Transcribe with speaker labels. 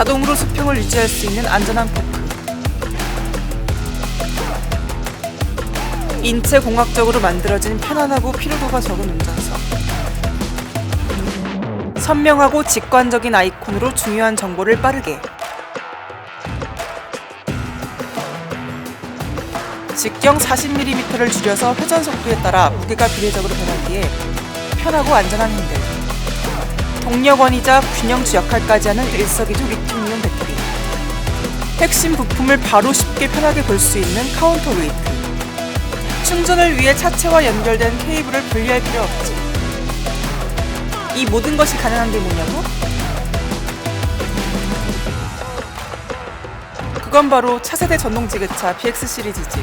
Speaker 1: 자동으로 수평을 유지할 수 있는 안전한 포크. 인체 공학적으로 만들어진 편안하고 피로도가 적은 운전석. 선명하고 직관적인 아이콘으로 중요한 정보를 빠르게. 직경 40mm를 줄여서 회전 속도에 따라 무게가 비례적으로 변하기에 편하고 안전한 핸들. 동력원이자 균형주 역할까지 하는 일석이조 리튬이온 배터리. 핵심 부품을 바로 쉽게 편하게 볼 수 있는 카운터 웨이트. 충전을 위해 차체와 연결된 케이블을 분리할 필요 없지. 이 모든 것이 가능한 게 뭐냐고? 그건 바로 차세대 전동 지게차 BX 시리즈지.